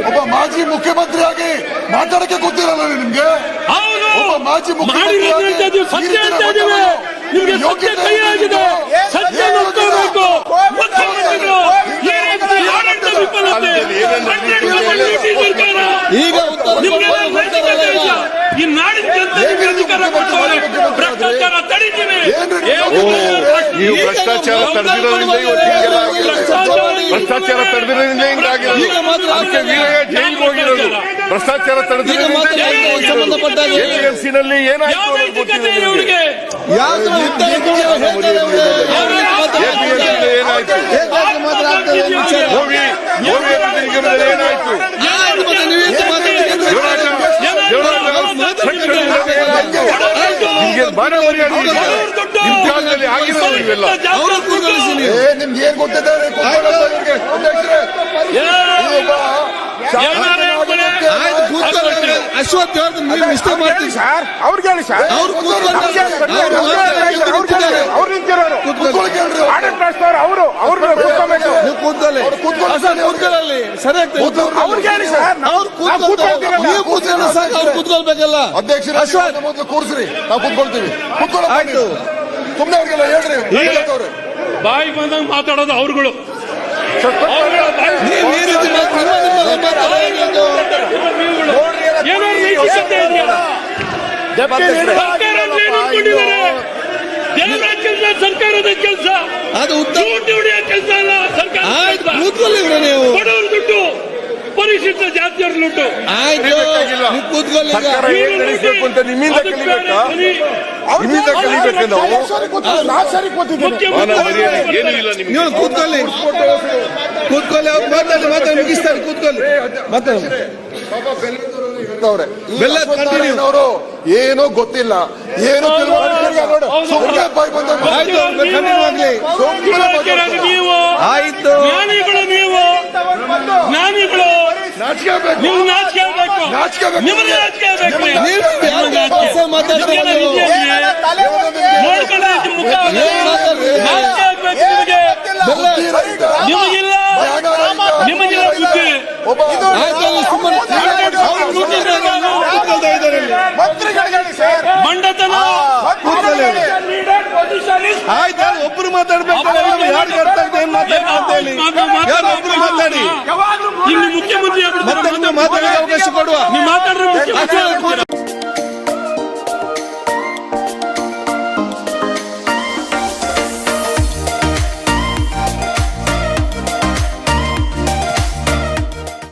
ಒಬ್ಬ ಮಾಜಿ ಮುಖ್ಯಮಂತ್ರಿಯಾಗಿ ಮಾತಾಡಕ್ಕೆ ಗೊತ್ತಿರಲ್ಲ ನಿಮ್ಗೆ? ಹೌದು. ಒಬ್ಬ ಮಾಜಿ ಮುಖ್ಯಮಂತ್ರಿ ಈಗ ಈ ನಾಡಿನ ಜನತೆ ನಿಮ್ಗೆ ಅಧಿಕಾರ ಕೊಟ್ಟವ್ರೆ ನೀವು ಭ್ರಷ್ಟಾಚಾರ ತಡೆದಿರೋದ್ರಿಂದ ಇವತ್ತು ಹೀಗೆಲ್ಲ ಭ್ರಷ್ಟಾಚಾರ ತಡೆದಿರೋದ್ರಿಂದ ಹಿಂಗಾಗಿರೋದು ಈಗ ಮಾತ್ರ ಅದಕ್ಕೆ ವೀರಯ್ಯ ಜೈಲಿಗೆ ಹೋಗಿರೋದು? ಭ್ರಷ್ಟಾಚಾರ ತಡೆದಿರೋದ್ರಿಂದ ಏನಾಯ್ತು ಅನ್ನೋದು ಗೊತ್ತಿದೆ ನಿಮಗೆ. ಏನಾಯ್ತು? ನಿಗಮದಲ್ಲಿ ಏನಾಯ್ತು? ಬಾಣ ಮರ್ಯಾದೆ ನಿಮ್ಗೆ ಏನ್ ಗೊತ್ತಿದೆ ಅಶ್ವಥ್ ನೀವು ಇಷ್ಟ ಮಾಡ್ತೀವಿ ಸರ್ ಅವ್ರಿಗೆ ಹೇಳಿ ಸರ್. ಅವ್ರು ಕೂತ್ಕೊಳ್ಳಿ. ಅವ್ರು ನಿಂತಿರೋರು. ಆಡಳಿತ ಕೂತ್ಕೋಬೇಕು ನೀವು ಸರಿ ಆಗ್ತದೆ ಕೂತ್ಕೊಳ್ಳಿ. ಅವ್ರಿಗೆ ಹೇಳಿ ಸರ್. ಅವ್ರು ಕೂತ್ಕೊಳ್ತಾರೆ ನೀವು ಸರ್ ಅವ್ರು ಕೂತ್ಕೊಳ್ಬೇಕಲ್ಲ. ಅಧ್ಯಕ್ಷರೇ ಅಶ್ವಥ್. ನೀವು ಮೊದಲು ಕೂರಿಸ್ರಿ. ನಾವು ಕೂತ್ಕೊಳ್ತೀವಿ. ಕೂತ್ಕೊಳ್ಳೋ ಆಯ್ತು. ಸುಮ್ಮನೆ ಅವ್ರಿಗೆಲ್ಲ ಹೇಳ್ರಿ. ಬಾಯಿ ಬಂದಂಗ ಮಾತಾಡೋದು ಅವ್ರುಗಳು. ಸರ್ಕಾರದ ಕೆಲಸ. ಅದು ಈ ರೀತಿ ಮಾತ್- ನಿಮ್ಮ ನಿಮ್ಮಲ್ಲಿ ಮಾತಾಡೋದು ಏನೋ ನೈತಿಕತೆ ಇದೆಯಾ ಸರ್ಕಾರ ಅಂದ್ರೆ ಏನು ಅನ್ಕೊಂಡಿದ್ದಾರೆ ಜನರ ಕೆಲಸ ಸರ್ಕಾರದ ಕೆಲಸ ಅದು ಉತ್ತರ ದುಡ್ಡು ಹೊಡೆಯೋ ಕೆಲಸ ಅಲ್ಲ ಸರ್ಕಾರ ಆಯ್ತು ಕೂತ್ಕೊಳ್ಳಿ ಇವ್ರೆ ನೀವು ಬಡವ್ರ ದುಡ್ಡು ಪರಿಶಿಷ್ಟ ಜಾತಿಯವ್ರ ದುಡ್ಡು ಆಯ್ತು ನೀವು ಕೂತ್ಕೊಳ್ಳಿ ಈಗ. ಸರ್ಕಾರ ಹೇಗ್ ನಡೆಸಬೇಕು ಅಂತ ನಿಮ್ಮಿಂದ ಕಲಿಬೇಕಾ ನಿಮ್ಮಿಂದ ಕಲಿಬೇಕು ನಾವು ನಾಲ್ಕು ಸರಿ ಏನೂ ಇಲ್ಲ ನಿಮ್ಗೆ. ನೀವು ಕೂತ್ಕೊಳ್ಳಿ. ಕೂತ್ಕೊಳ್ಳಿ ಅವ್ರು ಮಾತಾಡಿ ಮಾತಾಡಿ ಮುಗಿಸ್ತಾರೆ. ಕೂತ್ಕೊಳ್ಳಿ. ಮಾತಾಡಿ. ಈ ಬೆಲ್ಲ ಏನೋ ಗೊತ್ತಿಲ್ಲ. ಏನೋ ತಿಳುವಳಿಕೆ ಇಲ್ಲ ನೋಡು. ಸುಮ್ನೆ ಬಾಯಿ ಬಂದಂಗೆ ಆಯ್ತು ಕಂಟಿನ್ಯೂ ಆಗ್ಲಿ ಸುಮ್ನೆ ಅವ್ರು ನಾಚ್ಕೋಬೇಕು ಅವ್ರು ನಾಚ್ಕೋಬೇಕು ಇದ್ದಾರೆ ಇಲ್ಲಿ. ಮಂತ್ರಿಗಳಿಗೆ ಹೇಳಿ ಸರ್ ಮಂಡತನ ಆಯ್ತು ಒಬ್ರು ಮಾತಾಡ್ಬೇಕು ಯಾರು ಯಾರು ಒಬ್ರು ಮಾತಾಡಿ ಇಲ್ಲಿ ಮುಖ್ಯಮಂತ್ರಿ ಮತ್ತೆ ನಿಮ್ಗೆ ಮಾತಾಡೋಕೆ ಅವಕಾಶ ಕೊಡುವ ನೀವು ಮಾತಾಡ್ರೆ?